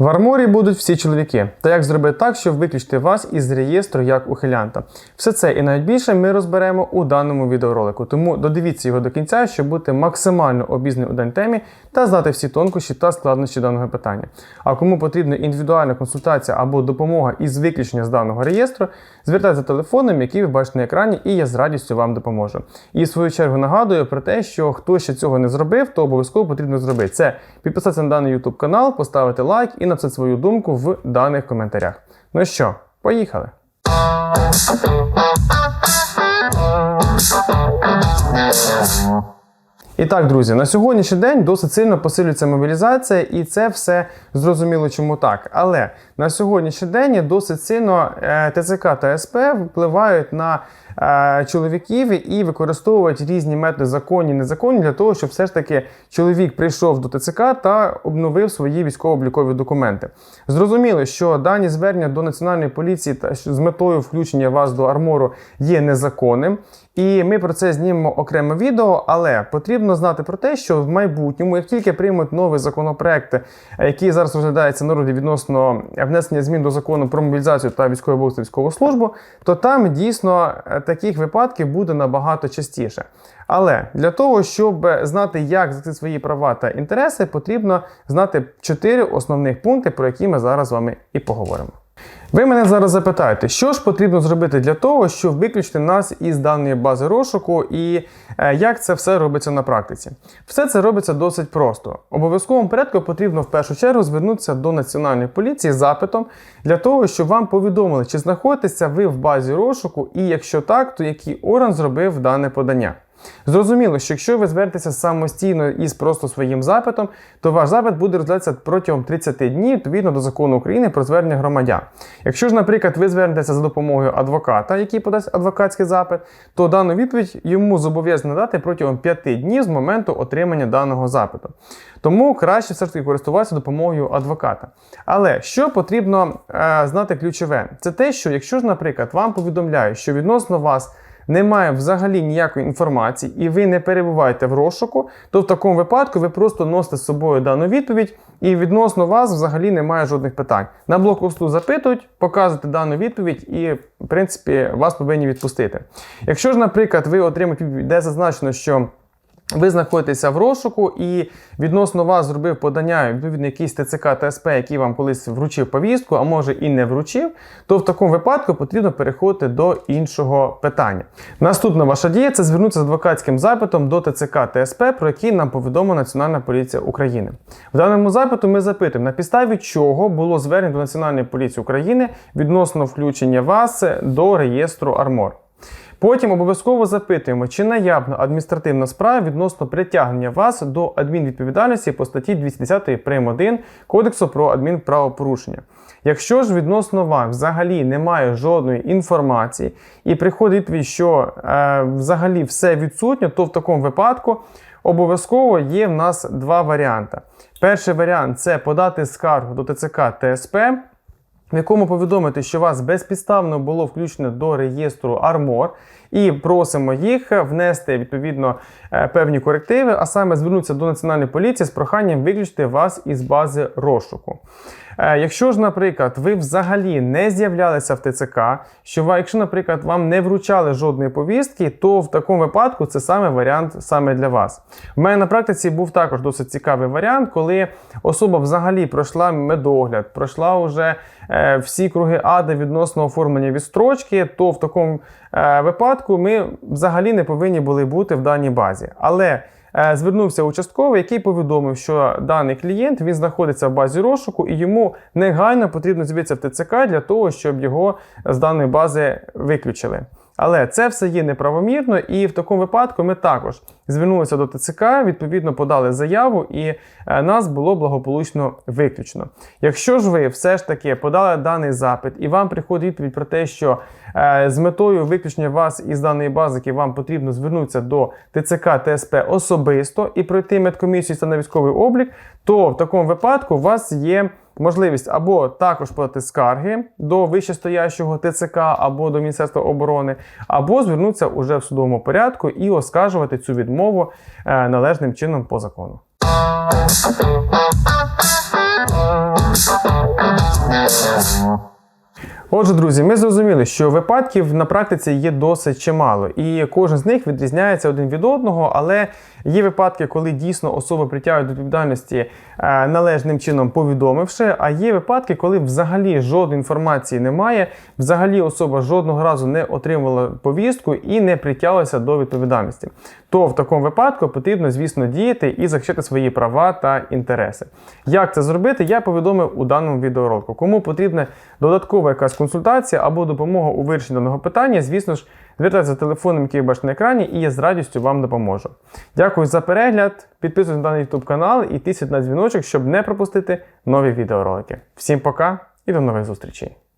В арморі будуть всі чоловіки. Та як зробити так, щоб виключити вас із реєстру як ухилянта? Все це і навіть більше ми розберемо у даному відеоролику. Тому додивіться його до кінця, щоб бути максимально обізнаним у даній темі та знати всі тонкощі та складнощі даного питання. А кому потрібна індивідуальна консультація або допомога із виключення з даного реєстру, звертайтеся телефоном, який ви бачите на екрані, і я з радістю вам допоможу. І в свою чергу нагадую про те, що хто ще цього не зробив, то обов'язково потрібно зробити. Це підписатися на даний YouTube канал, поставити лайк і написати свою думку в даних коментарях. Ну що, поїхали! І так, друзі, на сьогоднішній день досить сильно посилюється мобілізація, і це все зрозуміло, чому так. Але на сьогоднішній день досить сильно е, ТЦК та СП впливають на чоловіків і використовують різні методи законні, незаконні для того, щоб все ж таки чоловік прийшов до ТЦК та обновив свої військово-облікові документи. Зрозуміло, що дані звернення до національної поліції та з метою включення вас до армору є незаконним. І ми про це знімемо окреме відео, але потрібно знати про те, що в майбутньому, як тільки приймуть новий законопроект, е, який зараз розглядається народі відносно внесення змін до закону про мобілізацію та військову військову службу, то там дійсно е, таких випадків буде набагато частіше. Але для того, щоб знати, як захистити свої права та інтереси, потрібно знати чотири основних пункти, про які ми зараз з вами і поговоримо. Ви мене зараз запитаєте, що ж потрібно зробити для того, щоб виключити нас із даної бази розшуку, і е, як це все робиться на практиці? Все це робиться досить просто. Обов'язковому порядку потрібно в першу чергу звернутися до національної поліції з запитом для того, щоб вам повідомили, чи знаходитеся ви в базі розшуку, і якщо так, то який орган зробив дане подання. Зрозуміло, що якщо ви звернетеся самостійно із просто своїм запитом, то ваш запит буде розглядатися протягом 30 днів відповідно до закону України про звернення громадян. Якщо ж, наприклад, ви звернетеся за допомогою адвоката, який подасть адвокатський запит, то дану відповідь йому зобов'язано надати протягом 5 днів з моменту отримання даного запиту. Тому краще все ж таки користуватися допомогою адвоката. Але що потрібно е, знати ключове, це те, що якщо ж, наприклад, вам повідомляють, що відносно вас немає взагалі ніякої інформації і ви не перебуваєте в розшуку, то в такому випадку ви просто носите з собою дану відповідь, і відносно вас взагалі немає жодних питань. На блокпосту запитують, показуєте дану відповідь, і, в принципі, вас повинні відпустити. Якщо ж, наприклад, ви отримаєте де зазначено, що ви знаходитеся в розшуку і відносно вас зробив подання відповідно якийсь ТЦК та СП, який вам колись вручив повістку, а може і не вручив, то в такому випадку потрібно переходити до іншого питання. Наступна ваша дія це звернутися з адвокатським запитом до ТЦК та СП, про який нам повідомила Національна поліція України. В даному запиту ми запитуємо, на підставі чого було звернення до Національної поліції України відносно включення вас до реєстру Армор. Потім обов'язково запитуємо, чи наявна адміністративна справа відносно притягнення вас до адмінвідповідальності по статті 210 прим. 1 Кодексу про адмінправопорушення. Якщо ж відносно вас взагалі немає жодної інформації і приходить відповідь, що е, взагалі все відсутнє, то в такому випадку обов'язково є в нас два варіанти. Перший варіант це подати скаргу до ТЦК ТСП в якому повідомити, що вас безпідставно було включено до реєстру Армор, і просимо їх внести відповідно е, певні корективи, а саме звернутися до національної поліції з проханням виключити вас із бази розшуку. Е, якщо ж, наприклад, ви взагалі не з'являлися в ТЦК, що якщо, наприклад, вам не вручали жодної повістки, то в такому випадку це саме варіант саме для вас. У мене на практиці був також досить цікавий варіант, коли особа взагалі пройшла медогляд, пройшла вже е, всі круги ада відносно оформлення відстрочки, то в такому е, випадку ми взагалі не повинні були бути в даній базі. Але Е, звернувся участковий, який повідомив, що даний клієнт він знаходиться в базі розшуку і йому негайно потрібно з'явитися в ТЦК для того, щоб його з даної бази виключили. Але це все є неправомірно, і в такому випадку ми також звернулися до ТЦК, відповідно подали заяву, і е, нас було благополучно виключено. Якщо ж ви все ж таки подали даний запит, і вам приходить відповідь про те, що е, з метою виключення вас із даної базики вам потрібно звернутися до ТЦК ТСП особисто і пройти медкомісію та військовий облік, то в такому випадку у вас є можливість або також подати скарги до вищестоящого ТЦК або до Міністерства оборони, або звернутися уже в судовому порядку і оскаржувати цю відмову е, належним чином по закону. Thank you. Отже, друзі, ми зрозуміли, що випадків на практиці є досить чимало, і кожен з них відрізняється один від одного, але є випадки, коли дійсно особи притягують до відповідальності е, належним чином повідомивши, а є випадки, коли взагалі жодної інформації немає, взагалі особа жодного разу не отримувала повістку і не притягувалася до відповідальності. То в такому випадку потрібно, звісно, діяти і захищати свої права та інтереси. Як це зробити, я повідомив у даному відеоролику. Кому потрібна додаткова якась консультація або допомога у вирішенні даного питання, звісно ж, звертайтеся за телефоном, який ви бачите на екрані, і я з радістю вам допоможу. Дякую за перегляд. Підписуйтесь на даний YouTube канал і тисніть на дзвіночок, щоб не пропустити нові відеоролики. Всім пока і до нових зустрічей!